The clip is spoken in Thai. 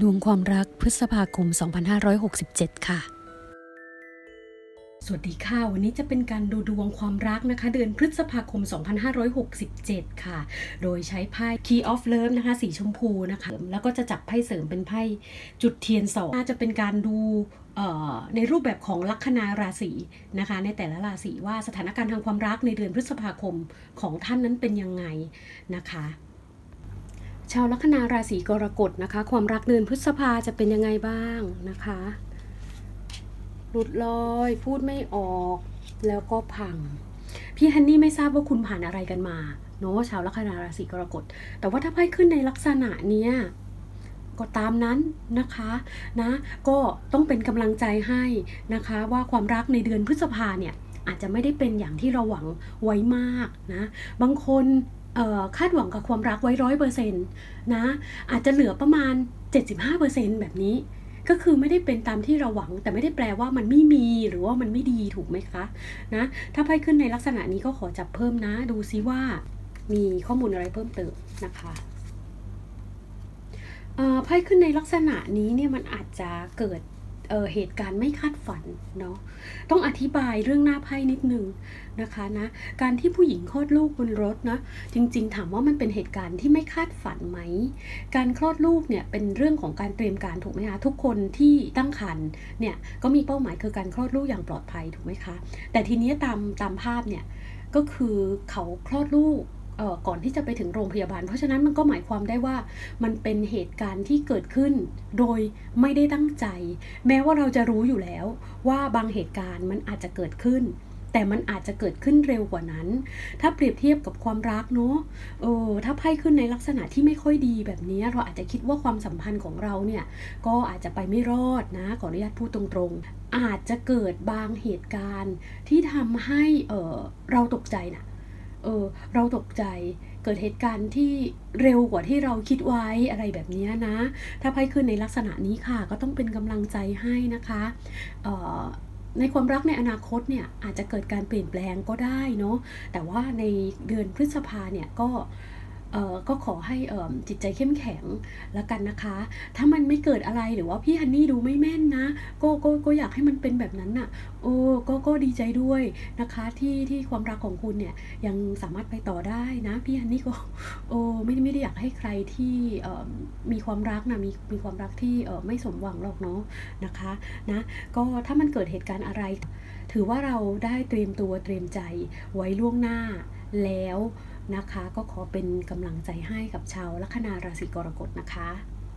ดวงความรักพฤษภาคม 2567 ค่ะ สวัสดีค่ะ วันนี้จะเป็นการดูดวงความรักนะคะ เดือนพฤษภาคม 2567 ค่ะ โดยใช้ไพ่ Key of Love นะคะ สีชมพูนะคะ แล้วก็จะจับไพ่เสริมเป็นไพ่จุดเทียนสองน่าจะเป็นการดูในรูปแบบของลัคนาราศีนะคะ ในแต่ละราศีว่าสถานการณ์ทางความรักในเดือนพฤษภาคมของท่านนั้นเป็นยังไงนะคะ ชาวลัคนาราศีกรกฎนะคะ ความรักเดือนพฤษภาจะเป็นยังไงบ้างนะคะหลุดลอย พูดไม่ออก แล้วก็พัง พี่ฮันนี่ไม่ทราบว่าคุณผ่านอะไรกันมาเนาะชาวลัคนาราศีกรกฎ แต่ว่าถ้าไพ่ขึ้นในลักษณะเนี้ยก็ตามนั้นนะคะนะก็ต้องเป็นกำลังใจให้นะคะว่าความรักในเดือนพฤษภาเนี่ยอาจจะไม่ได้เป็นอย่างที่เราหวังไว้มากนะ บางคน คาดหวังกับความรักไว้ร้อยเปอร์เซ็นต์นะ อาจจะเหลือประมาณ 75%แบบนี้ ก็คือไม่ได้เป็นตามที่เราหวัง แต่ไม่ได้แปลว่ามันไม่มีหรือว่ามันไม่ดีถูกไหมคะนะ ถ้าไพ่ขึ้นในลักษณะนี้ก็ขอจับเพิ่มนะ ดูซิว่ามีข้อมูลอะไรเพิ่มเติมนะคะเอ่อไพ่ขึ้นในลักษณะนี้เนี่ยมันอาจจะเกิด เเหตุการณ์ไม่คาดฝันเนาะต้องอธิบายเรื่องหน้าไพ่นิดนึงนะคะนะการที่ผู้หญิงคลอดลูกบนรถนะจริง ๆ ถามว่ามันเป็นเหตุการณ์ที่ไม่คาดฝันไหม การคลอดลูกเนี่ยเป็นเรื่องของการเตรียมการถูกไหมคะทุกคนที่ตั้งครรภ์เนี่ยก็มีเป้าหมายคือการคลอดลูกอย่างปลอดภัยถูกไหมคะแต่ทีนี้ตามตามภาพเนี่ยก็คือเขาคลอดลูก ก่อนที่จะไปถึงโรงพยาบาล เพราะฉะนั้นมันก็หมายความได้ว่ามันเป็นเหตุการณ์ที่เกิดขึ้น โดยไม่ได้ตั้งใจ แม้ว่าเราจะรู้อยู่แล้วว่าบางเหตุการณ์มันอาจจะเกิดขึ้น แต่มันอาจจะเกิดขึ้นเร็วกว่านั้น ถ้าเปรียบเทียบกับความรักเนาะเออถ้าไพ่ขึ้นในลักษณะที่ไม่ค่อยดีแบบนี้ เราอาจจะคิดว่าความสัมพันธ์ของเราเนี่ยก็อาจจะไปไม่รอดนะขออนุญาตพูดตรงๆ อาจจะเกิดบางเหตุการณ์ที่ทำให้เออเราตกใจนะ เออเราตกใจเกิดเหตุการณ์ที่เร็วกว่าที่เราคิดไว้อะไรแบบนี้นะ ถ้าไพ่ขึ้นในลักษณะนี้ค่ะ ก็ต้องเป็นกำลังใจให้นะคะเออในความรักในอนาคตเนี่ยอาจจะเกิดการเปลี่ยนแปลงก็ได้เนาะแต่ว่าในเดือนพฤษภาเนี่ยก็ ก็ขอให้จิตใจเข้มแข็งแล้วกันนะคะ ถ้ามันไม่เกิดอะไรหรือว่าพี่ฮันนี่ดูไม่แม่นนะก็ก็ก็อยากให้มันเป็นแบบนั้นน่ะโอ้ก็ก็ดีใจด้วยนะคะที่ที่ความรักของคุณเนี่ยยังสามารถไปต่อได้นะพี่ฮันนี่ก็โอ้ไม่ไม่ได้อยากให้ใครที่มีความรักนะมีมีความรักที่ไม่สมหวังหรอกเนาะนะคะนะก็ถ้ามันเกิดเหตุการณ์อะไร ถือว่าเราได้เตรียมตัวเตรียมใจไว้ล่วงหน้าแล้ว นะคะ ก็ขอเป็นกำลังใจให้กับชาวลัคนาราศีกรกฎนะคะ